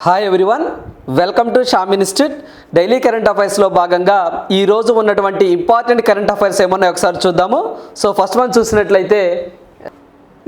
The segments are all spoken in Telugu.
Hi everyone welcome to Sham institute daily current అఫైర్స్లో భాగంగా ఈ రోజు ఉన్నటువంటి ఇంపార్టెంట్ కరెంట్ అఫైర్స్ ఏమన్నా ఒకసారి చూద్దాము. సో ఫస్ట్ వన్ చూసినట్లయితే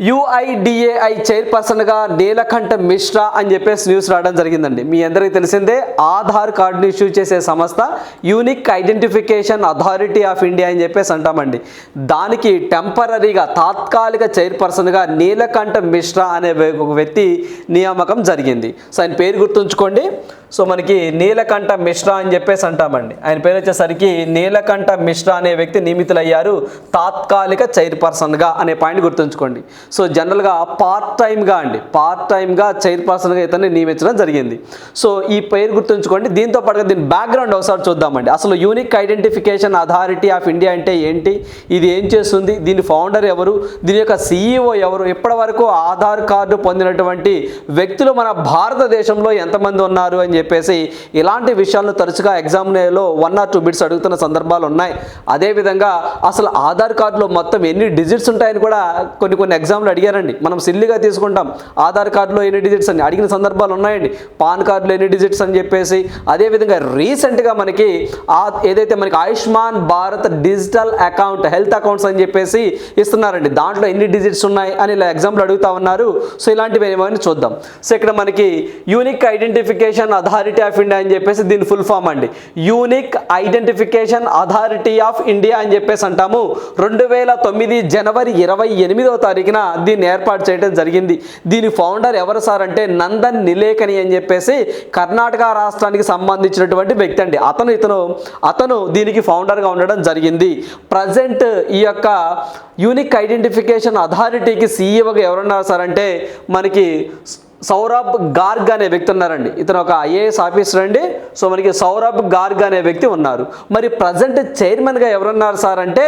యుఐడిఏఐ చైర్పర్సన్గా నీలకంఠ మిశ్రా అని చెప్పేసి న్యూస్ రావడం జరిగిందండి. మీ అందరికీ తెలిసిందే ఆధార్ కార్డుని ఇష్యూ చేసే సంస్థ unique identification authority of India అని చెప్పేసి అంటామండి. దానికి టెంపరీగా తాత్కాలిక చైర్పర్సన్గా నీలకంఠ మిశ్రా అనే ఒక వ్యక్తి నియామకం జరిగింది. సో ఆయన పేరు గుర్తుంచుకోండి. సో మనకి నీలకంఠ మిశ్రా అని చెప్పేసి అంటామండి. ఆయన పేరు వచ్చేసరికి నీలకంఠ మిశ్రా అనే వ్యక్తి నియమితులయ్యారు తాత్కాలిక చైర్పర్సన్గా అనే పాయింట్ గుర్తుంచుకోండి. సో జనరల్గా పార్ట్ టైమ్గా అండి పార్ట్ టైమ్గా చైర్పర్సన్గా ఇతన్ని నియమించడం జరిగింది. సో ఈ పేరు గుర్తుంచుకోండి దీంతో పాటుగా దీని బ్యాక్గ్రౌండ్ ఒకసారి చూద్దామండి. అసలు unique identification authority of India అంటే ఏంటి? ఇది ఏం చేస్తుంది? దీని ఫౌండర్ ఎవరు? దీని యొక్క సీఈఓ ఎవరు? ఇప్పటి వరకు ఆధార్ కార్డు పొందినటువంటి వ్యక్తులు మన భారతదేశంలో ఎంతమంది ఉన్నారు అని చెప్పేసి ఇలాంటి విషయాలను తరచుగా ఎగ్జామ్లో వన్ ఆర్ టూ బిట్స్ అడుగుతున్న సందర్భాలు ఉన్నాయి. అదేవిధంగా అసలు ఆధార్ కార్డులో మొత్తం ఎన్ని డిజిట్స్ ఉంటాయని కూడా కొన్ని కొన్ని ఎగ్జామ్లో అడిగారండి. మనం సిల్లిగా తీసుకుంటాం. ఆధార్ కార్డులో ఎన్ని డిజిట్స్ అని అడిగిన సందర్భాలు ఉన్నాయండి. పాన్ కార్డులో ఎన్ని డిజిట్స్ అని చెప్పేసి అదేవిధంగా రీసెంట్గా మనకి ఆ ఏదైతే మనకి Ayushman Bharat digital account health accounts అని చెప్పేసి ఇస్తున్నారండి. దాంట్లో ఎన్ని డిజిట్స్ ఉన్నాయి అని ఇలా ఎగ్జామ్లు అడుగుతా ఉన్నారు. సో ఇలాంటివి ఏమైనా చూద్దాం. సో ఇక్కడ మనకి unique identification authority of India అని చెప్పేసి దీని ఫుల్ ఫామ్ అండి. Unique identification authority of India అని చెప్పేసి అంటాము. రెండు వేల తొమ్మిది జనవరి ఇరవై ఎనిమిదవ తారీఖున దీన్ని ఏర్పాటు చేయడం జరిగింది. దీని ఫౌండర్ ఎవరు సార్ అంటే నందన్ నిలేకని అని చెప్పేసి కర్ణాటక రాష్ట్రానికి సంబంధించినటువంటి వ్యక్తి అండి. అతను ఇతను అతను దీనికి ఫౌండర్గా ఉండడం జరిగింది. ప్రజెంట్ ఈ యొక్క యూనిక్ ఐడెంటిఫికేషన్ అథారిటీకి సీఈఓగా ఎవరున్నారు సార్ అంటే మనకి సౌరభ్ గార్గ్ అనే వ్యక్తి ఉన్నారండి. ఇతను ఒక ఐఏఎస్ ఆఫీసర్ అండి. సో మనకి సౌరభ్ గార్గ్ అనే వ్యక్తి ఉన్నారు. మరి ప్రజెంట్ చైర్మన్గా ఎవరున్నారు సార్ అంటే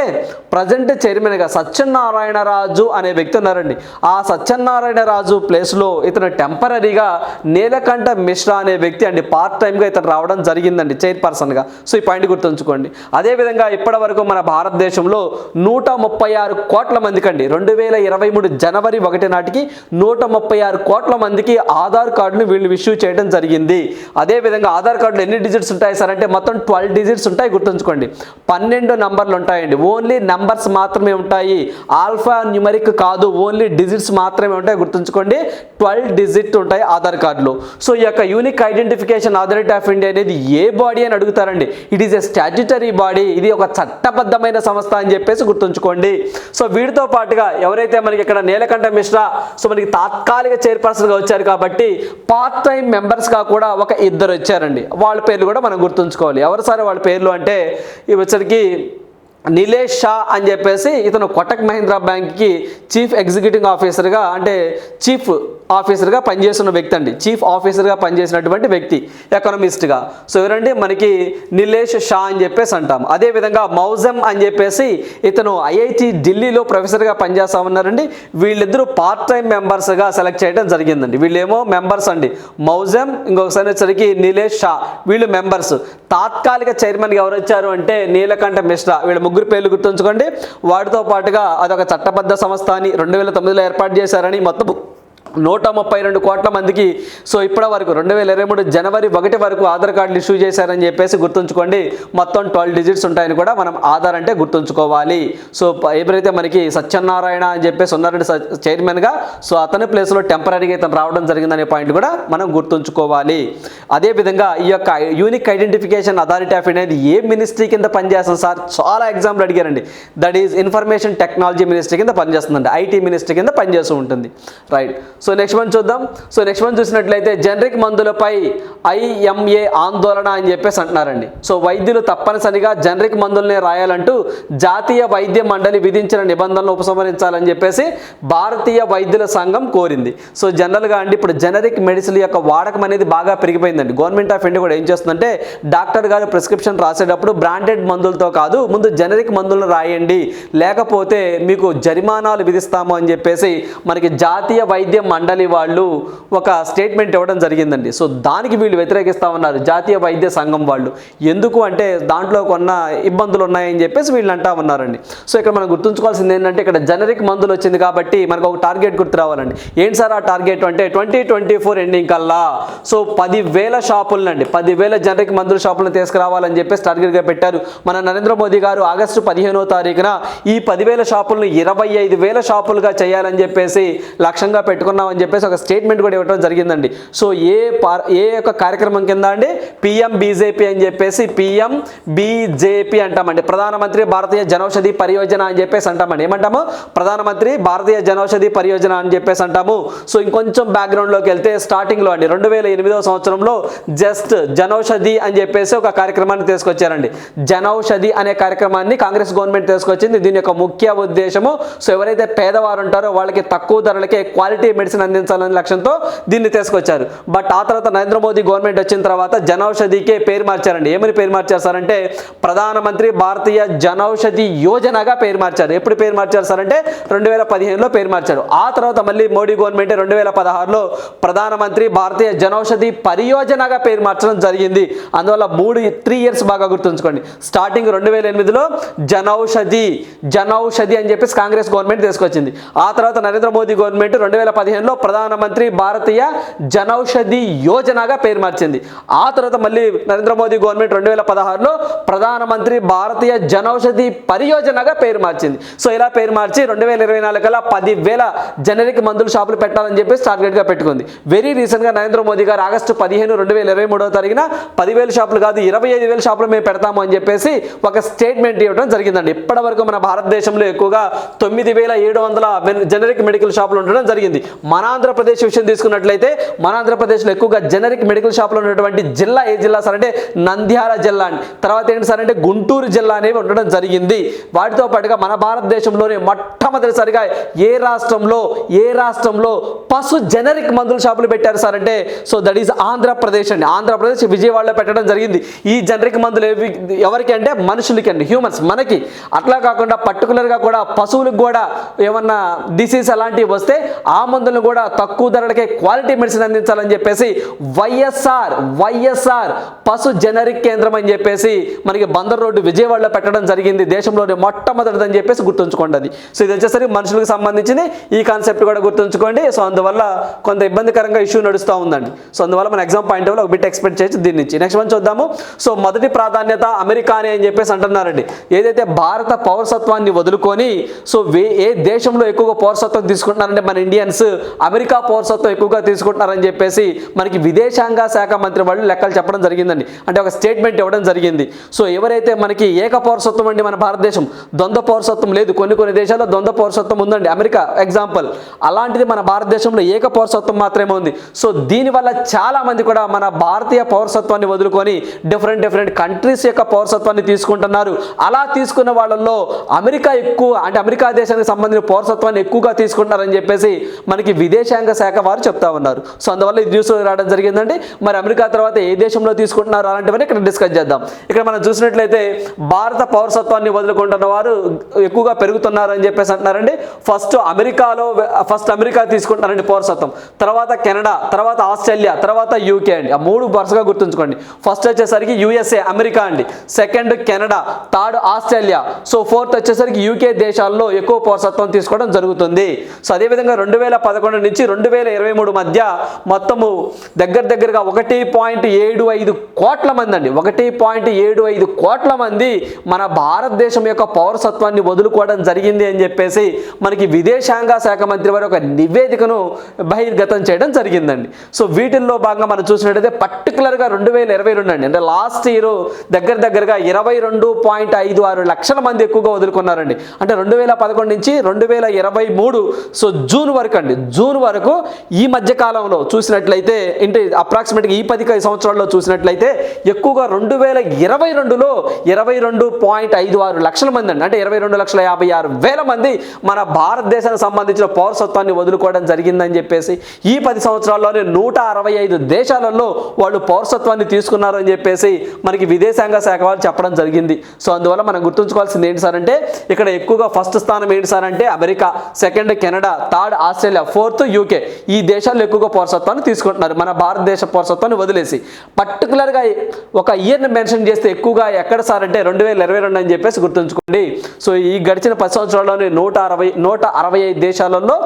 ప్రజెంట్ చైర్మన్గా సత్యనారాయణ రాజు అనే వ్యక్తి ఉన్నారండి. ఆ సత్యనారాయణ రాజు ప్లేస్లో ఇతను టెంపరీగా నీలకంఠ మిశ్రా అనే వ్యక్తి అండి. పార్ట్ టైంగా ఇతను రావడం జరిగిందండి చైర్పర్సన్గా సో ఈ పాయింట్ గుర్తుంచుకోండి. అదేవిధంగా ఇప్పటి వరకు మన భారతదేశంలో నూట ముప్పై ఆరు కోట్ల మందికి అండి రెండు వేల ఇరవై మూడు జనవరి ఒకటి నాటికి నూట ముప్పై ఆరు కోట్ల మంది మందికి ఆధార్ కార్డును వీళ్ళు ఇష్యూ చేయడం జరిగింది. అదేవిధంగా ఆధార్ కార్డులో ఎన్ని డిజిట్స్ ఉంటాయి సార్ అంటే మొత్తం ట్వెల్వ్ డిజిట్స్ ఉంటాయి గుర్తుంచుకోండి. పన్నెండు నంబర్లు ఉంటాయండి. ఓన్లీ నంబర్స్ మాత్రమే ఉంటాయి. ఆల్ఫా న్యూమరిక్ కాదు. ఓన్లీ డిజిట్స్ మాత్రమే ఉంటాయి గుర్తుంచుకోండి. ట్వెల్వ్ డిజిట్ ఉంటాయి ఆధార్ కార్డులో. సో ఈ యొక్క unique identification authority of India అనేది ఏ బాడీ అని అడుగుతారండి? It is a statutory body ఇది ఒక చట్టబద్ధమైన సంస్థ అని చెప్పేసి గుర్తుంచుకోండి. సో వీటితో పాటుగా ఎవరైతే మనకి ఇక్కడ నీలకంఠ మిశ్రా సో మనకి తాత్కాలిక చైర్పర్సన్గా వచ్చారు కాబట్టి పార్ట్ టైం మెంబర్స్గా కూడా ఒక ఇద్దరు వచ్చారండి. వాళ్ళ పేర్లు కూడా మనం గుర్తుంచుకోవాలి. ఎవరు సార్ వాళ్ళ పేర్లు అంటే ఇవి వచ్చరికి నిలేష్ షా అని చెప్పేసి ఇతను కొటక్ మహీంద్రా బ్యాంక్కి చీఫ్ ఎగ్జిక్యూటివ్ ఆఫీసర్గా అంటే చీఫ్ ఆఫీసర్గా పనిచేస్తున్న వ్యక్తి అండి. చీఫ్ ఆఫీసర్గా పనిచేసినటువంటి వ్యక్తి ఎకనమిస్ట్గా. సో ఎవరండి మనకి నిలేష్ షా అని చెప్పేసి అంటాం అదేవిధంగా మౌజమ్ అని చెప్పేసి ఇతను ఐఐటి ఢిల్లీలో ప్రొఫెసర్గా పనిచేస్తా ఉన్నారండి వీళ్ళిద్దరూ పార్ట్ టైం మెంబర్స్గా సెలెక్ట్ చేయడం జరిగిందండి. వీళ్ళేమో మెంబర్స్ అండి. మౌజమ్ ఇంకొకసారి వచ్చరికి నిలేష్ షా వీళ్ళు మెంబర్స్ తాత్కాలిక చైర్మన్గా ఎవరు వచ్చారు అంటే నీలకంఠ మిశ్రా. వీళ్ళ ముగ్గురు పేర్లు గుర్తుంచుకోండి. వాటితో పాటుగా అదొక చట్టబద్ధ సంస్థ అని రెండు వేల తొమ్మిదిలో ఏర్పాటు చేశారని మొత్తం నూట ముప్పై రెండు కోట్ల మందికి. సో ఇప్పటి వరకు రెండు వేల ఇరవై మూడు జనవరి ఒకటి వరకు ఆధార్ కార్డులు ఇష్యూ చేశారని చెప్పేసి గుర్తుంచుకోండి. మొత్తం ట్వెల్వ్ డిజిట్స్ ఉంటాయని కూడా మనం ఆధార్ అంటే గుర్తుంచుకోవాలి. సో ఎవరైతే మనకి సత్యనారాయణ అని చెప్పేసి ఉన్నారంటే చైర్మన్గా సో అతని ప్లేస్లో టెంపరీగా ఇతను రావడం జరిగిందనే పాయింట్ కూడా మనం గుర్తుంచుకోవాలి. అదేవిధంగా ఈ యొక్క unique identification authority of India అనేది ఏ మినిస్ట్రీ కింద పనిచేస్తుంది సార్? చాలా ఎగ్జాంపుల్ అడిగారండి. That is information technology ministry కింద పనిచేస్తుందండి. ఐటీ మినిస్ట్రీ కింద పనిచేస్తూ ఉంటుంది. రైట్. సో నెక్స్ట్ వన్ చూద్దాం. సో నెక్స్ట్ వన్ చూసినట్లయితే జనరిక్ మందులపై ఐఎంఏ ఆందోళన అని చెప్పేసి అంటున్నారండి. సో వైద్యులు తప్పనిసరిగా జనరిక్ మందులనే రాయాలంటూ జాతీయ వైద్య మండలి విధించిన నిబంధనలు ఉపసంహరించాలని చెప్పేసి భారతీయ వైద్యుల సంఘం కోరింది. సో జనరల్గా అండి ఇప్పుడు జనరిక్ మెడిసిన్ యొక్క వాడకం అనేది బాగా పెరిగిపోయిందండి. గవర్నమెంట్ ఆఫ్ ఇండియా కూడా ఏం చేస్తుందంటే డాక్టర్ గారు ప్రిస్క్రిప్షన్ రాసేటప్పుడు బ్రాండెడ్ మందులతో కాదు ముందు జనరిక్ మందులను రాయండి. లేకపోతే మీకు జరిమానాలు విధిస్తాము అని చెప్పేసి మనకి జాతీయ వైద్య మండలి వాళ్ళు ఒక స్టేట్మెంట్ ఇవ్వడం జరిగిందండి. సో దానికి వీళ్ళు వ్యతిరేకిస్తా ఉన్నారు జాతీయ వైద్య సంఘం వాళ్ళు. ఎందుకు అంటే దాంట్లో కొన్న ఇబ్బందులు ఉన్నాయని చెప్పేసి వీళ్ళు అంటా ఉన్నారండి. సో ఇక్కడ మనం గుర్తుంచుకోవాల్సింది ఏంటంటే ఇక్కడ జనరిక్ మందులు వచ్చింది కాబట్టి మనకు ఒక టార్గెట్ గుర్తు రావాలండి. ఏంటి సార్ ఆ టార్గెట్ అంటే ట్వంటీ ట్వంటీ ఫోర్ ఎండింగ్ కల్లా. సో పదివేల షాపులనండి. పదివేల జనరిక్ మందుల షాపులను తీసుకురావాలని చెప్పేసి టార్గెట్గా పెట్టారు. మన నరేంద్ర మోదీ గారు ఆగస్టు పదిహేనో తారీఖున ఈ పదివేల షాపులను ఇరవై ఐదు వేల షాపులుగా చేయాలని చెప్పేసి లక్ష్యంగా పెట్టుకున్న అని చెప్పేసి ఒక స్టేట్మెంట్ కూడా ఇవ్వడం జరిగిందండి. సో ఏ ఏ యొక్క కార్యక్రమం కింద అండి? పిఎం బీజేపీ అని చెప్పేసి పిఎం బీజేపీ అంటామండి. ప్రధానమంత్రి భారతీయ జనౌషధి పరియోజన అని చెప్పేసి అంటామండి. ఏమంటాము? ప్రధానమంత్రి భారతీయ జనౌషధి పరియోజన అని చెప్పేసి అంటాము. సో ఇంకొంచెం బ్యాక్గ్రౌండ్లోకి వెళ్తే స్టార్టింగ్లో అండి. రెండు వేల ఎనిమిదవ సంవత్సరంలో జస్ట్ జనౌషధి అని చెప్పేసి ఒక కార్యక్రమాన్ని తీసుకొచ్చారండి. జనౌషధి అనే కార్యక్రమాన్ని కాంగ్రెస్ గవర్నమెంట్ తీసుకొచ్చింది. దీని యొక్క ముఖ్య ఉద్దేశము సో ఎవరైతే పేదవారు ఉంటారో వాళ్ళకి తక్కువ ధరలకే క్వాలిటీ మెడిసిన్ అందించాలనే లక్ష్యంతో దీన్ని తీసుకొచ్చారు. బట్ ఆ తర్వాత నరేంద్ర మోదీ గవర్నమెంట్ వచ్చిన తర్వాత జనౌషధికే పేరు మార్చారండి. ఏమని పేరు మార్చారంటే ప్రధానమంత్రి భారతీయ జనౌషధి యోజనగా పేరు మార్చారు. ఎప్పుడు పేరు మార్చారు సార్ అంటే రెండు వేల పదిహేనులో పేరు మార్చారు. ఆ తర్వాత మళ్ళీ మోడీ గవర్నమెంట్ రెండు వేల పదహారులో ప్రధానమంత్రి భారతీయ జనౌషధి పరియోజనగా పేరు మార్చడం జరిగింది. అందువల్ల మూడు త్రీ ఇయర్స్ బాగా గుర్తుంచుకోండి. స్టార్టింగ్ రెండు వేల ఎనిమిదిలో జనౌషధి జనౌషధి అని చెప్పేసి కాంగ్రెస్ గవర్నమెంట్ తీసుకొచ్చింది. ఆ తర్వాత నరేంద్ర మోదీ గవర్నమెంట్ రెండు వేల పదిహేను పదిహేనులో ప్రధానమంత్రి భారతీయ జనౌషధి యోజనగా పేరు మార్చింది. ఆ తర్వాత మళ్ళీ నరేంద్ర మోదీ గవర్నమెంట్ రెండు వేల పదహారులో ప్రధానమంత్రి భారతీయ జనౌషధి పరియోజనగా పేరు మార్చింది. సో ఇలా పేరు మార్చి రెండు వేల ఇరవై నాలుగు కల్లా పదివేల జనరిక్ మందుల షాపులు పెట్టాలని చెప్పేసి టార్గెట్గా పెట్టుకుంది. వెరీ రీసెంట్గా నరేంద్ర మోదీ గారు ఆగస్టు పదిహేను రెండు వేల ఇరవై మూడవ తారీఖున పదివేల షాపులు కాదు ఇరవై ఐదు వేల షాపులు మేము పెడతాము అని చెప్పేసి ఒక స్టేట్మెంట్ ఇవ్వడం జరిగిందండి. ఇప్పటి వరకు మన భారతదేశంలో ఎక్కువగా తొమ్మిది వేల ఏడు వందల జనరిక్ మెడికల్ షాపులు ఉండడం జరిగింది. మన ఆంధ్రప్రదేశ్ విషయం తీసుకున్నట్లయితే మన ఆంధ్రప్రదేశ్లో ఎక్కువగా జనరిక్ మెడికల్ షాప్లో ఉన్నటువంటి జిల్లా ఏ జిల్లా సార్ అంటే నంద్యాల జిల్లా అని. తర్వాత ఏంటి సార్ అంటే గుంటూరు జిల్లా అనేవి ఉండడం జరిగింది. వాటితో పాటుగా మన భారతదేశంలోనే మొట్టమొదటిసారిగా ఏ రాష్ట్రంలో ఏ రాష్ట్రంలో పశు జనరిక్ మందుల షాపులు పెట్టారు సార్ అంటే సో దట్ ఈస్ ఆంధ్రప్రదేశ్ అండి. ఆంధ్రప్రదేశ్ విజయవాడలో పెట్టడం జరిగింది. ఈ జనరిక్ మందులు ఏవి ఎవరికి అంటే మనుషులకి అండి హ్యూమన్స్ మనకి. అట్లా కాకుండా పర్టికులర్గా కూడా పశువులకు కూడా ఏమన్నా డిసీజ్ అలాంటివి వస్తే ఆ మందులు మందులను కూడా తక్కువ ధరలకే క్వాలిటీ మెడిసిన్ అందించాలని చెప్పేసి వైఎస్ఆర్ వైఎస్ఆర్ పశు జనరిక్ కేంద్రం అని చెప్పేసి మనకి బందర్ రోడ్డు విజయవాడలో పెట్టడం జరిగింది. దేశంలోనే మొట్టమొదటిదని చెప్పేసి గుర్తుంచుకోండి. అది సో ఇది వచ్చేసరికి మనుషులకు సంబంధించింది. ఈ కాన్సెప్ట్ కూడా గుర్తుంచుకోండి. సో అందువల్ల కొంత ఇబ్బందికరంగా ఇష్యూ నడుస్తూ ఉందండి. సో అందువల్ల మన ఎగ్జామ్ పాయింట్ ఒక బిట్ ఎక్స్పెక్ట్ చేయొచ్చు దీని నుంచి. నెక్స్ట్ వన్ చూద్దాము. సో మొదటి ప్రాధాన్యత అమెరికానే అని చెప్పేసి అంటున్నారండి. ఏదైతే భారత పౌరసత్వాన్ని వదులుకొని సో వే ఏ దేశంలో ఎక్కువగా పౌరసత్వం తీసుకుంటున్నారంటే మన ఇండియన్స్ అమెరికా పౌరసత్వం ఎక్కువగా తీసుకుంటున్నారని చెప్పేసి మనకి విదేశాంగ శాఖ మంత్రి వాళ్ళు లెక్కలు చెప్పడం జరిగిందండి. అంటే ఒక స్టేట్మెంట్ ఇవ్వడం జరిగింది. సో ఎవరైతే మనకి ఏక పౌరసత్వం అండి మన భారతదేశం ద్వంద్వ పౌరసత్వం లేదు. కొన్ని కొన్ని దేశాల్లో ద్వంద్వ పౌరసత్వం ఉందండి. America example. అలాంటిది మన భారతదేశంలో ఏక పౌరసత్వం మాత్రమే ఉంది. సో దీనివల్ల చాలా మంది కూడా మన భారతీయ పౌరసత్వాన్ని వదులుకొని డిఫరెంట్ డిఫరెంట్ కంట్రీస్ యొక్క పౌరసత్వాన్ని తీసుకుంటున్నారు. అలా తీసుకున్న వాళ్ళల్లో అమెరికా ఎక్కువ అంటే అమెరికా దేశానికి సంబంధించిన పౌరసత్వాన్ని ఎక్కువగా తీసుకుంటున్నారని చెప్పేసి మనకి మనకి విదేశాంగ శాఖ వారు చెప్తా ఉన్నారు. సో అందువల్ల ఇది న్యూస్ రావడం జరిగిందండి. మరి అమెరికా తర్వాత ఏ దేశంలో తీసుకుంటున్నారు అలాంటివన్నీ ఇక్కడ డిస్కస్ చేద్దాం. ఇక్కడ మనం చూసినట్లయితే భారత పౌరసత్వాన్ని వదులుకుంటున్న వారు ఎక్కువగా పెరుగుతున్నారు అని చెప్పేసి అంటున్నారండి. ఫస్ట్ అమెరికాలో ఫస్ట్ అమెరికా తీసుకుంటున్నారండి పౌరసత్వం. తర్వాత కెనడా తర్వాత ఆస్ట్రేలియా తర్వాత యూకే అండి. ఆ మూడు వరుసగా గుర్తుంచుకోండి. ఫస్ట్ వచ్చేసరికి యూఎస్ఏ అమెరికా అండి. Second Canada third Australia. So fourth వచ్చేసరికి యూకే దేశాల్లో ఎక్కువ పౌరసత్వం తీసుకోవడం జరుగుతుంది. సో అదేవిధంగా రెండు వేల పదకొండు నుంచి రెండు వేల ఇరవై మూడు మధ్య మొత్తము దగ్గర దగ్గరగా ఒకటి పాయింట్ ఏడు ఐదు కోట్ల మంది అండి. ఒకటి పాయింట్ ఏడు ఐదు కోట్ల మంది మన భారతదేశం యొక్క పౌరసత్వాన్ని వదులుకోవడం జరిగింది అని చెప్పేసి మనకి విదేశాంగ శాఖ మంత్రి వారి ఒక నివేదికను బహిర్గతం చేయడం జరిగిందండి. సో వీటిల్లో భాగంగా మనం చూసినట్టయితే పర్టికులర్గా రెండు వేల ఇరవై రెండు అండి. అంటే లాస్ట్ ఇయర్ దగ్గర దగ్గరగా ఇరవై రెండు పాయింట్ ఐదు ఆరు లక్షల మంది ఎక్కువగా వదులుకున్నారండి. అంటే రెండు వేల పదకొండు నుంచి రెండు వేల ఇరవై మూడు సో జూన్ వరకు అండి. జూన్ వరకు ఈ మధ్య కాలంలో చూసినట్లయితే అంటే అప్రాక్సిమేట్గా ఈ పది సంవత్సరాల్లో చూసినట్లయితే ఎక్కువగా రెండు వేల ఇరవై రెండులో ఇరవై రెండు పాయింట్ ఐదు ఆరు లక్షల మంది అండి. అంటే ఇరవై రెండు లక్షల యాభై ఆరు వేల మంది మన భారతదేశానికి సంబంధించిన పౌరసత్వాన్ని వదులుకోవడం జరిగిందని చెప్పేసి ఈ పది సంవత్సరాల్లోనే నూట అరవై ఐదు దేశాలలో వాళ్ళు పౌరసత్వాన్ని తీసుకున్నారు అని చెప్పేసి మనకి విదేశాంగ శాఖ వాళ్ళు చెప్పడం జరిగింది. సో అందువల్ల మనం గుర్తుంచుకోవాల్సింది ఏంటి సార్ అంటే ఇక్కడ ఎక్కువగా ఫస్ట్ స్థానం ఏంటి సార్ అంటే America second Canada third Australia fourth fourth UK. ఈ దేశాల్లో ఎక్కువగా పౌరసత్వాన్ని తీసుకుంటున్నారు. మన భారతదేశ పౌరసత్వాన్ని వదిలేసి. పర్టికులర్గా ఒక ఇయర్ని మెన్షన్ చేస్తే ఎక్కువగా ఎక్కడ సార్ అంటే రెండు వేల ఇరవై రెండు అని చెప్పేసి గుర్తుంచుకోండి. సో ఈ గడిచిన పది సంవత్సరాల్లోనే నూట అరవై నూట అరవై ఐదు దేశాలలో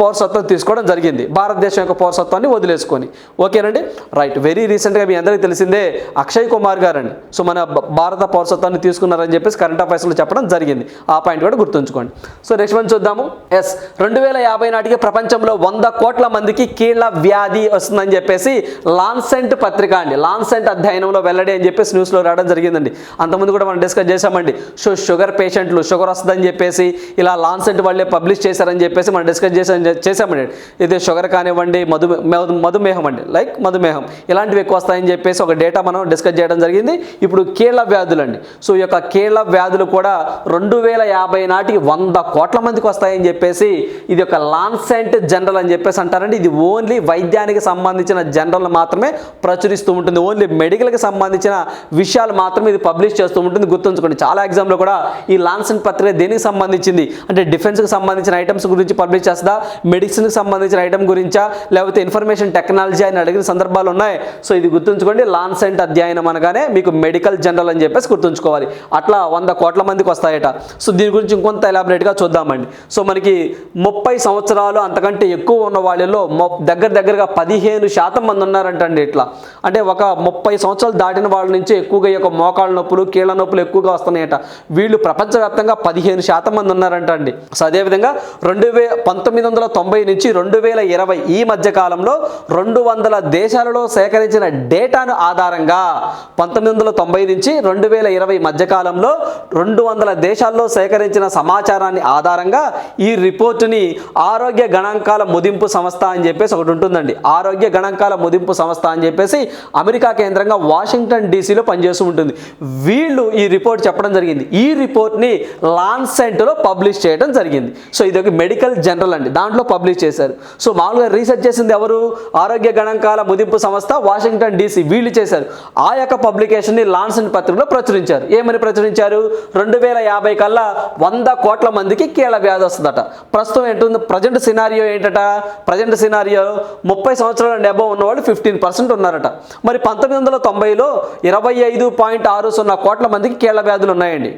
పౌరసత్వం తీసుకోవడం జరిగింది. భారతదేశం యొక్క పౌరసత్వాన్ని వదిలేసుకొని. ఓకేనండి? రైట్. వెరీ రీసెంట్గా మీ అందరికీ తెలిసిందే అక్షయ్ కుమార్ గారు అండి సో మన భారత పౌరసత్వాన్ని తీసుకున్నారని చెప్పేసి కరెంట్ అఫైర్స్లో చెప్పడం జరిగింది. ఆ పాయింట్ కూడా గుర్తుంచుకోండి. సో నెక్స్ట్ మనం చూద్దాము. ఎస్. రెండు వేల యాభై నాటికి ప్రపంచంలో వంద కోట్ల మందికి కీళ్ళ వ్యాధి వస్తుందని చెప్పేసి లాన్సెంట్ పత్రిక అండి. లాన్సెంట్ అధ్యయనంలో వెల్లడి అని చెప్పేసి న్యూస్లో రావడం జరిగిందండి. అంతకుముందు కూడా మనం డిస్కస్ చేశామండి. సో షుగర్ పేషెంట్లు షుగర్ వస్తుందని చెప్పేసి ఇలా లాన్సెంట్ వాళ్ళే పబ్లిష్ చేశారని చెప్పేసి మనం డిస్కస్ చేసా చేశామండి. ఇది షుగర్ కానివ్వండి మధు మధు- మధుమేహం అండి. లైక్ మధుమేహం. ఇలాంటివి ఎక్కువ వస్తాయని చెప్పేసి ఒక డేటా మనం డిస్కస్ చేయడం జరిగింది. ఇప్పుడు కీళ్ళ వ్యాధులు అండి సో ఈ యొక్క కీళ్ళ వ్యాధులు కూడా రెండు వేల యాభై నాటికి వంద కోట్ల మందికి వస్తాయని చెప్పేసి ఇది ఒక లాన్సెంట్ జనరల్ అని చెప్పేసి అంటారండి. ఇది ఓన్లీ వైద్యానికి సంబంధించిన జనరల్ మాత్రమే ప్రచురిస్తూ ఉంటుంది. ఓన్లీ మెడికల్కి సంబంధించిన విషయాలు మాత్రమే ఇది పబ్లిష్ చేస్తూ ఉంటుంది. గుర్తుంచుకోండి. చాలా ఎగ్జామ్లో కూడా ఈ లాన్సెంట్ పత్రిక దేనికి సంబంధించింది? అంటే డిఫెన్స్కి సంబంధించిన ఐటమ్స్ గురించి పబ్లిష్ చేస్తుందా? మెడిసిన్కి సంబంధించిన ఐటమ్ గురించా? లేకపోతే ఇన్ఫర్మేషన్ టెక్నాలజీ అని అడిగిన సందర్భాలు ఉన్నాయి. సో ఇది గుర్తుంచుకోండి. లాన్సెంట్ అధ్యయనం అనగానే మీకు మెడికల్ జనరల్ అని చెప్పేసి గుర్తుంచుకోవాలి. అట్లా వంద కోట్ల మందికి వస్తాయట. సో దీని గురించి ఇంకొంత ఎలాబరేట్గా చూద్దామండి. సో మనకి ముప్పై సంవత్సరాలు అంతకంటే ఎక్కువ ఉన్న వాళ్ళలో మొ- దగ్గర దగ్గరగా పదిహేను శాతం మంది ఉన్నారంటండి ఇట్లా. అంటే ఒక ముప్పై సంవత్సరాలు దాటిన వాళ్ళ నుంచి ఎక్కువగా ఈ యొక్క మోకాళ్ళ నొప్పులు కీళ్ళ నొప్పులు ఎక్కువగా వస్తున్నాయట. వీళ్ళు ప్రపంచవ్యాప్తంగా పదిహేను శాతం మంది ఉన్నారంట అండి సో అదేవిధంగా రెండు వే పంతొమ్మిది వందల తొంభై నుంచి రెండు వేల ఇరవై ఈ మధ్య కాలంలో రెండు వందల దేశాలలో సేకరించిన డేటాను ఆధారంగా పంతొమ్మిది వందల తొంభై నుంచి రెండు వేల ఇరవై మధ్య కాలంలో రెండు వందల దేశాల్లో సేకరించిన సమాచారాన్ని ఆధారంగా ఈ రిపోర్టుని ఆరోగ్య గణాంకాల ముదింపు సంస్థ అని చెప్పేసి ఒకటి ఉంటుందండి. ఆరోగ్య గణాంకాల ముదింపు సంస్థ అని చెప్పేసి అమెరికా కేంద్రంగా వాషింగ్టన్ డీసీలో పనిచేస్తూ ఉంటుంది. వీళ్ళు ఈ రిపోర్ట్ చెప్పడం జరిగింది. ఈ రిపోర్ట్ని లాన్సెంట్లో పబ్లిష్ చేయడం జరిగింది. సో ఇది ఒక మెడికల్ జనరల్ అండి. దాంట్లో పబ్లిష్ చేశారు. సో మామూలుగా రీసెర్చ్ చేసింది ఎవరు? ఆరోగ్య గణాంకాల ముదింపు సంస్థ వాషింగ్టన్ డీసీ వీళ్ళు చేశారు. ఆ యొక్క పబ్లికేషన్ని లాన్సెంట్ పత్రికలో ప్రచురించారు. ఏమని ప్రచురించారు? రెండు వేల యాభై కల్లా వంద కోట్ల మందికి కీళ్ళ వ్యాధి వస్తుందట. ప్రస్తుతం ఏంటుంది? ప్రజెంట్ సినారియో ఏంటట? ప్రజెంట్ సినారియో ముప్పై సంవత్సరాల డెబ్బో ఉన్నవాళ్ళు ఫిఫ్టీన్ పర్సెంట్ ఉన్నారట. మరి పంతొమ్మిది వందల తొంభైలో ఇరవై ఐదు పాయింట్ ఆరు సున్నా కోట్ల మందికి కీళ్ళ వ్యాధులు ఉన్నాయండి.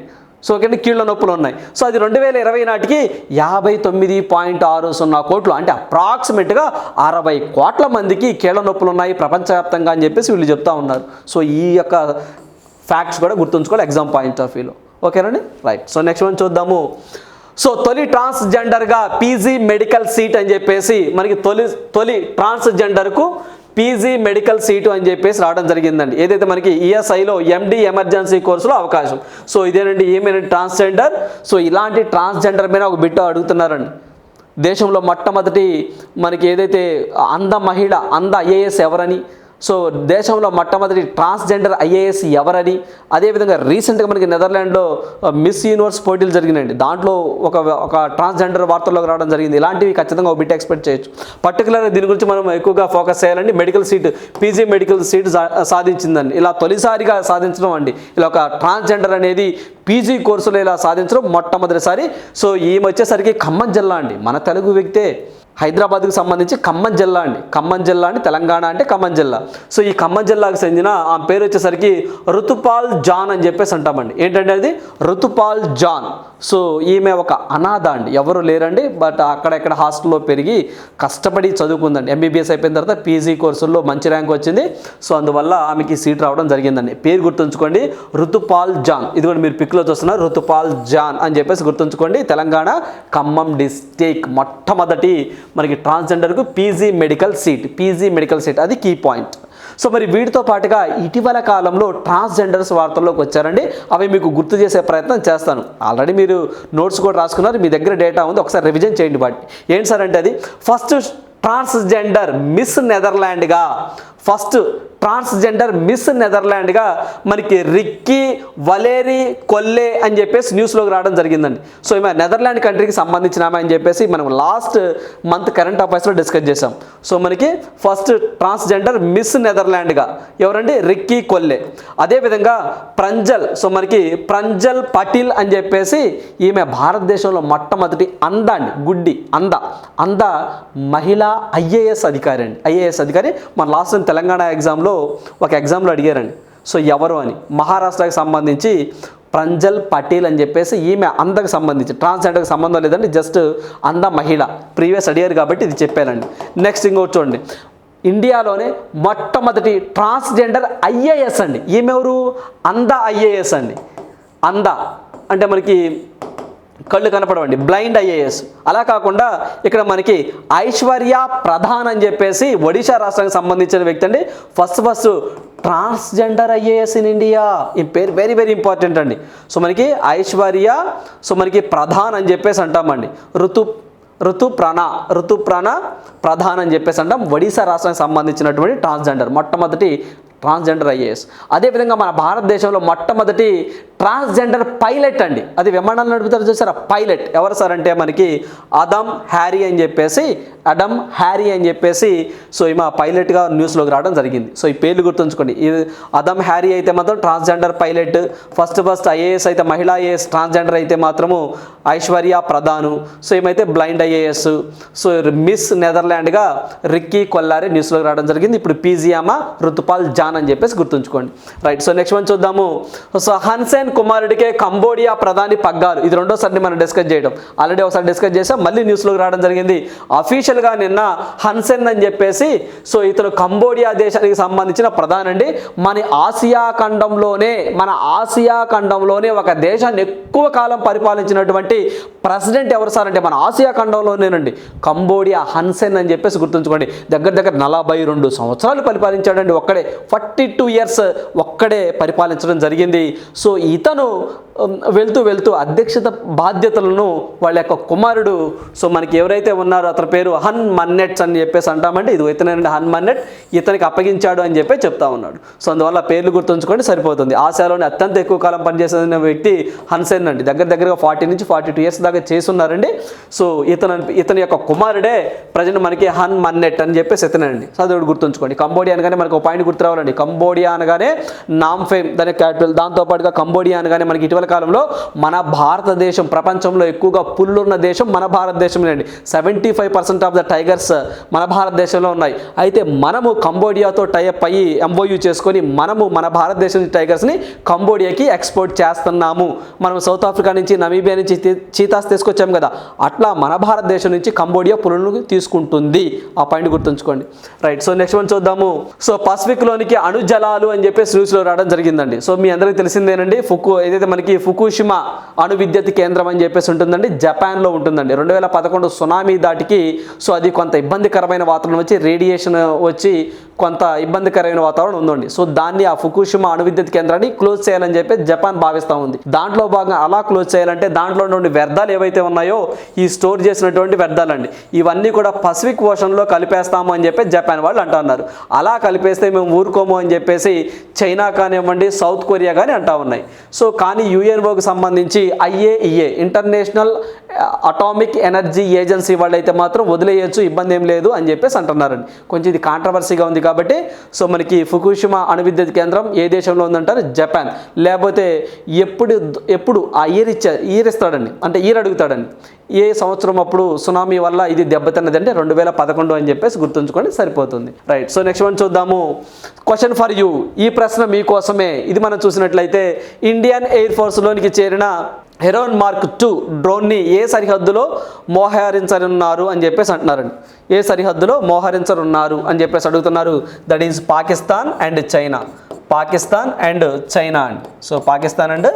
సో ఓకే కీళ్ళ నొప్పులు ఉన్నాయి. సో అది రెండు వేల ఇరవై నాటికి యాభై తొమ్మిది పాయింట్ ఆరు సున్నా కోట్లు అంటే అప్రాక్సిమేట్గా అరవై కోట్ల మందికి కీళ్ళ నొప్పులు ఉన్నాయి ప్రపంచవ్యాప్తంగా అని చెప్పేసి వీళ్ళు చెప్తా ఉన్నారు. సో ఈ యొక్క ఫ్యాక్ట్స్ కూడా గుర్తుంచుకోవాలి ఎగ్జామ్ పాయింట్ ఆఫ్ వ్యూలో ఓకేనండి రైట్ సో నెక్స్ట్ వన్ చూద్దాము. సో తొలి ట్రాన్స్జెండర్గా పీజీ మెడికల్ సీట్ అని చెప్పేసి మనకి తొలి తొలి ట్రాన్స్జెండర్కు పీజీ మెడికల్ సీటు అని చెప్పేసి రావడం జరిగిందండి. ఏదైతే మనకి ఈఎస్ఐలో ఎండి ఎమర్జెన్సీ కోర్సులో అవకాశం. సో ఇదేనండి ఏమైనా ట్రాన్స్జెండర్? సో ఇలాంటి ట్రాన్స్జెండర్ మీద ఒక బిడ్డ అడుగుతున్నారండి. దేశంలో మొట్టమొదటి మనకి ఏదైతే అంద మహిళ అంద ఏఎస్ ఎవరని సో దేశంలో మొట్టమొదటి ట్రాన్స్జెండర్ ఐఏఎస్ ఎవరని అదేవిధంగా రీసెంట్గా మనకి నెదర్లాండ్లో మిస్ యూనివర్స్ పోటీలు జరిగినాయండి. దాంట్లో ఒక ఒక ట్రాన్స్జెండర్ వార్తల్లోకి రావడం జరిగింది. ఇలాంటివి ఖచ్చితంగా ఒక బిట్ ఎక్స్పెక్ట్ చేయొచ్చు. పర్టికులర్గా దీని గురించి మనం ఎక్కువగా ఫోకస్ చేయాలండి. Medical seat PG medical seat సాధించిందండి. ఇలా తొలిసారిగా సాధించడం అండి. ఇలా ఒక ట్రాన్స్జెండర్ అనేది పీజీ కోర్సులో ఇలా సాధించడం మొట్టమొదటిసారి. సో ఈమె వచ్చేసరికి ఖమ్మం జిల్లా అండి. మన తెలుగు వ్యక్తే హైదరాబాద్కు సంబంధించి ఖమ్మం జిల్లా అండి. ఖమ్మం జిల్లా అండి తెలంగాణ అంటే ఖమ్మం జిల్లా. సో ఈ ఖమ్మం జిల్లాకు చెందిన ఆ పేరు వచ్చేసరికి ఋతుపాల్ జాన్ అని చెప్పేసి అంటామండి. ఏంటంటే అది? ఋతుపాల్ జాన్. సో ఈమె ఒక అనాథ అండి. ఎవరు లేరండి బట్ అక్కడెక్కడ హాస్టల్లో పెరిగి కష్టపడి చదువుకుందండి. ఎంబీబీఎస్ అయిపోయిన తర్వాత పీజీ కోర్సుల్లో మంచి ర్యాంక్ వచ్చింది. సో అందువల్ల ఆమెకి సీట్ రావడం జరిగిందండి. పేరు గుర్తుంచుకోండి ఋతుపాల్ జాన్. ఇది కూడా మీరు పిక్లో చూస్తున్నారు ఋతుపాల్ జాన్ అని చెప్పేసి గుర్తుంచుకోండి. తెలంగాణ ఖమ్మం డిస్టిక్ మొట్టమొదటి మనకి ట్రాన్స్జెండర్కు PG medical seat PG medical seat అది కీ పాయింట్. సో మరి వీటితో పాటుగా ఇటీవల కాలంలో ట్రాన్స్జెండర్స్ వార్తల్లోకి వచ్చారండి. అవి మీకు గుర్తు చేసే ప్రయత్నం చేస్తాను. ఆల్రెడీ మీరు నోట్స్ కూడా రాసుకున్నారు మీ దగ్గర డేటా ఉంది ఒకసారి రివిజన్ చేయండి వాటిని. ఏంటి సార్ అంటే అది? ఫస్ట్ ట్రాన్స్జెండర్ మిస్ నెదర్లాండ్గా ఫస్ట్ ట్రాన్స్జెండర్ మిస్ నెదర్లాండ్గా మనకి రిక్కీ వలేరీ కొల్లే అని చెప్పేసి న్యూస్లోకి రావడం జరిగిందండి. సో ఈమె నెదర్లాండ్ కంట్రీకి సంబంధించిన ఆమె అని చెప్పేసి మనం లాస్ట్ మంత్ కరెంట్ అఫైర్స్లో డిస్కస్ చేసాం సో మనకి ఫస్ట్ ట్రాన్స్జెండర్ మిస్ నెదర్లాండ్గా ఎవరండి? Rikkie Kolle. అదేవిధంగా ప్రంజల్ సో మనకి ప్రంజల్ పటిల్ అని చెప్పేసి ఈమె భారతదేశంలో మొట్టమొదటి అంద అండి గుడ్డి అంద. అంద మహిళా ఐఏఎస్ అధికారి అండి ఐఏఎస్ అధికారి. మన లాస్ట్ తెలంగాణ తెలంగాణ ఎగ్జామ్లో ఒక ఎగ్జామ్లో అడిగారండి. సో ఎవరు అని. మహారాష్ట్రకి సంబంధించి ప్రంజల్ పటేల్ అని చెప్పేసి ఈమె అందకు సంబంధించి ట్రాన్స్జెండర్కి సంబంధం లేదండి జస్ట్ అంద మహిళ. ప్రీవియస్ అడిగారు కాబట్టి ఇది చెప్పానండి. నెక్స్ట్ ఇంకోటి చూడండి. ఇండియాలోనే మొట్టమొదటి ట్రాన్స్జెండర్ ఐఏఎస్ అండి. ఈమె ఎవరు? అంద ఐఏఎస్ అండి. అంద. అంటే మనకి కళ్ళు కనపడవండి. బ్లైండ్ ఐఏఎస్ అలా కాకుండా ఇక్కడ మనకి ఐశ్వర్య ప్రధాన్ అని చెప్పేసి ఒడిశా రాష్ట్రానికి సంబంధించిన వ్యక్తి అండి. First first transgender IAS in India ఈ పేరు వెరీ వెరీ ఇంపార్టెంట్ అండి. సో మనకి ఐశ్వర్య సో మనకి ప్రధాన్ అని చెప్పేసి అంటామండి. ఋతు ఋతుప్రణ ఋతుప్రణ ప్రధాన్ అని చెప్పేసి అంటాం. ఒడిశా రాష్ట్రానికి సంబంధించినటువంటి ట్రాన్స్జెండర్ మొట్టమొదటి ట్రాన్స్జెండర్ ఐఏఎస్ అదేవిధంగా మన భారతదేశంలో మొట్టమొదటి ట్రాన్స్జెండర్ పైలట్ అండి. అది విమానాలు నడుపుతారు చూసారా? పైలట్. ఎవరు సార్ అంటే మనకి అదమ్ హ్యారీ అని చెప్పేసి అడమ్ హ్యారీ అని చెప్పేసి సో ఈమె పైలట్గా న్యూస్లోకి రావడం జరిగింది. సో ఈ పేర్లు గుర్తుంచుకోండి. ఇది అదమ్ హ్యారీ అయితే మాత్రం transgender pilot. First first IAS అయితే మహిళా ఐఏఎస్ ట్రాన్స్జెండర్ అయితే మాత్రము ఐశ్వర్య ప్రధాను. సో ఏమైతే బ్లైండ్ ఐఏఎస్. సో మిస్ నెదర్లాండ్గా రిక్కీ కొల్లారి న్యూస్లోకి రావడం జరిగింది. ఇప్పుడు పీజియామా రుతుపాల్ జాన్ అని చెప్పేసి గుర్తుంచుకోండి. రైట్ సో నెక్స్ట్ వన్ చూద్దాము. సో హన్సెన్ కుమారుడికే కంబోడియా ప్రధాని పగ్గారు ఇది రెండోసారి మనం డిస్కస్ చేయడం. ఆల్రెడీ ఒకసారి డిస్కస్ చేసాం మళ్ళీ న్యూస్లోకి రావడం జరిగింది. అఫీషియల్గా నిన్న హన్సెన్ అని చెప్పేసి సో ఇతను కంబోడియా దేశానికి సంబంధించిన ప్రధాని అండి. మన ఆసియా ఖండంలోనే మన ఆసియా ఖండంలోనే ఒక దేశాన్ని ఎక్కువ కాలం పరిపాలించినటువంటి ప్రెసిడెంట్ ఎవరు సార్ అంటే మన ఆసియా ఖండంలోనేనండి. కంబోడియా హన్సెన్ అని చెప్పేసి గుర్తుంచుకోండి. దగ్గర దగ్గర నలభై రెండు సంవత్సరాలు పరిపాలించాడండి. ఒక్కడే. ఫార్టీ టూ ఇయర్స్ ఒక్కడే పరిపాలించడం జరిగింది. సో ఇతను వెళ్తూ వెళ్తూ అధ్యక్షత బాధ్యతలను వాళ్ళ యొక్క కుమారుడు సో మనకి ఎవరైతే ఉన్నారో అతని పేరు హన్ మన్నెట్స్ అని చెప్పేసి అంటామంటే ఇది ఇతనండి హన్ మన్నెట్ ఇతనికి అప్పగించాడు అని చెప్పి చెప్తా ఉన్నాడు. సో అందువల్ల పేర్లు గుర్తుంచుకోండి సరిపోతుంది. ఆసియాలోని అత్యంత ఎక్కువ కాలం పనిచేసిన వ్యక్తి హన్సెన్ అండి. దగ్గర దగ్గరగా ఫార్టీ నుంచి ఫార్టీ టూ ఇయర్స్ దాకా చేసున్నారండి సో ఇతను ఇతని యొక్క కుమారుడే ప్రజెంట్ మనకి హన్ మన్నెట్ అని చెప్పేసి ఇతనండి సో అది గుర్తుంచుకోండి. కంబోడియా అనగానే మనకు ఒక పాయింట్ గుర్తు రావాలండి కంబోడియా అనగానే నామ్ఫేమ్ దాని క్యాపిటల్ దాంతోపాటుగా కంబోడియా అనగానే మనకి ఇటీవల కాలంలో మన భారతదేశం ప్రపంచంలో ఎక్కువగా పుల్లున్న దేశం మన భారతదేశమేనండి seventy five percent of the tigers మన భారతదేశంలో ఉన్నాయి. అయితే మనము కంబోడియాతో టైఅప్ అయ్యి ఎంఓయూ చేసుకొని మనము మన భారతదేశం టైగర్స్ని కంబోడియాకి ఎక్స్పోర్ట్ చేస్తున్నాము. మనం సౌత్ ఆఫ్రికా నుంచి నమీబియా నుంచి చీతాస్ తీసుకొచ్చాం కదా. అట్లా మన భారతదేశం నుంచి కంబోడియా పులులను తీసుకుంటుంది. ఆ పాయింట్ గుర్తుంచుకోండి. రైట్ సో నెక్స్ట్ వన్ చూద్దాము. సో పసిఫిక్లోనికి అణుజలాలు అని చెప్పేసి న్యూస్లో రావడం జరిగిందండి. సో మీ అందరికీ తెలిసిందేనండి ఫుకు ఏదైతే మనకి ఫుకుషిమా అణు విద్యుత్ కేంద్రం అని చెప్పేసి ఉంటుందండి జపాన్లో ఉంటుందండి. రెండు వేల పదకొండు సునామీ దాటికి సో అది కొంత ఇబ్బందికరమైన వాతావరణం వచ్చి రేడియేషన్ వచ్చి కొంత ఇబ్బందికరమైన వాతావరణం ఉందండి. సో దాన్ని ఆ ఫుకుషిమా అణు విద్యుత్ కేంద్రాన్ని క్లోజ్ చేయాలని చెప్పి జపాన్ భావిస్తూ ఉంది. దాంట్లో భాగంగా అలా క్లోజ్ చేయాలంటే దాంట్లో నుండి వ్యర్థాలు ఏవైతే ఉన్నాయో ఈ స్టోర్ చేసినటువంటి వ్యర్థాలండి. ఇవన్నీ కూడా పసిఫిక్ ఓషన్లో కలిపేస్తాము అని చెప్పి జపాన్ వాళ్ళు అంటున్నారు అలా కలిపేస్తే మేము ఊరుకోము అని చెప్పేసి చైనా కానివ్వండి సౌత్ కొరియా కానీ అంటా ఉన్నాయి. సో కానీ యుఎన్ఓకి సంబంధించి IAEA international atomic energy agency వాళ్ళు అయితే మాత్రం వదిలేయచ్చు ఇబ్బంది ఏం లేదు అని చెప్పేసి అంటున్నారండి. కొంచెం ఇది కాంట్రవర్సీగా ఉంది కాబట్టి సో మనకి ఫుకుషిమా అణు విద్యుత్ కేంద్రం ఏ దేశంలో ఉందంటారు? జపాన్. లేకపోతే ఎప్పుడు ఎప్పుడు ఆ ఇయర్ ఈరిస్తాడండి. ఇయర్ ఇస్తాడండి అంటే ఇయర్ అడుగుతాడండి ఏ సంవత్సరం అప్పుడు సునామీ వల్ల ఇది దెబ్బతిన్నది అంటే రెండు వేల పదకొండు అని చెప్పేసి గుర్తుంచుకోండి సరిపోతుంది. రైట్ సో నెక్స్ట్ వన్ చూద్దాము. క్వశ్చన్ ఫర్ యూ ఈ ప్రశ్న మీకోసమే ఇది మనం చూసినట్లయితే ఇండియన్ ఎయిర్ ఫోర్స్లోనికి చేరిన హెరోన్ మార్క్ టూ డ్రోన్ని ఏ సరిహద్దులో మోహరించనున్నారు అని చెప్పేసి అంటున్నారండి. ఏ సరిహద్దులో మోహరించనున్నారు అని చెప్పేసి అడుగుతున్నారు. That is Pakistan and China Pakistan and China అండి. So Pakistan and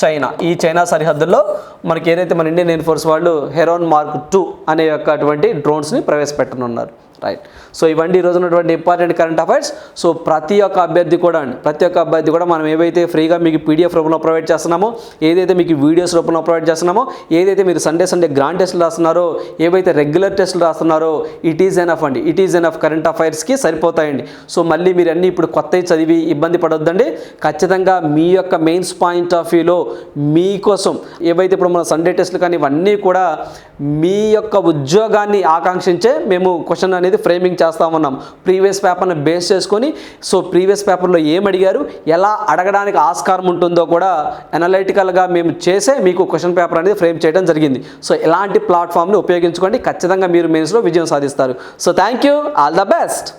China. ఈ చైనా సరిహద్దుల్లో మనకి ఏదైతే మన ఇండియన్ ఎయిర్ ఫోర్స్ వాళ్ళు హెరోన్ మార్క్ టూ అనే యొక్క అటువంటి డ్రోన్స్ని ప్రవేశపెట్టనున్నారు. రైట్ సో ఇవన్నీ ఈరోజు ఉన్నటువంటి ఇంపార్టెంట్ కరెంట్ అఫైర్స్ సో ప్రతి ఒక్క అభ్యర్థి కూడా అండి ప్రతి ఒక్క అభ్యర్థి కూడా మనం ఏవైతే ఫ్రీగా మీకు పీడిఎఫ్ రూపంలో ప్రొవైడ్ చేస్తున్నామో ఏదైతే మీకు వీడియోస్ రూపంలో ప్రొవైడ్ చేస్తున్నామో ఏదైతే మీరు సండే సండే గ్రాండ్ టెస్టులు రాస్తున్నారో ఏవైతే రెగ్యులర్ టెస్టులు రాస్తున్నారో ఇట్ ఈజ్ ఎనఫ్ అండి. ఇట్ ఈజ్ ఎనఫ్ కరెంట్ అఫైర్స్కి సరిపోతాయండి. సో మళ్ళీ మీరు అన్నీ ఇప్పుడు కొత్తవి చదివి ఇబ్బంది పడొద్దండి. ఖచ్చితంగా మీ యొక్క మెయిన్స్ పాయింట్ ఆఫ్ వ్యూలో మీకోసం ఏవైతే ఇప్పుడు మన సండే టెస్టులు కానీ ఇవన్నీ కూడా మీ యొక్క ఉద్యోగాన్ని ఆకాంక్షించే మేము క్వశ్చన్ అనేది ఫ్రేమింగ్ చేస్తా ఉన్నాం ప్రీవియస్ పేపర్ని బేస్ చేసుకొని సో ప్రీవియస్ పేపర్లో ఏం అడిగారు ఎలా అడగడానికి ఆస్కారం ఉంటుందో కూడా అనలైటికల్గా మేము చేసే మీకు క్వశ్చన్ పేపర్ అనేది ఫ్రేమ్ చేయడం జరిగింది. సో ఇలాంటి ప్లాట్ఫామ్ని ఉపయోగించుకోండి ఖచ్చితంగా మీరు మెయిన్స్లో విజయం సాధిస్తారు. So thank you all the best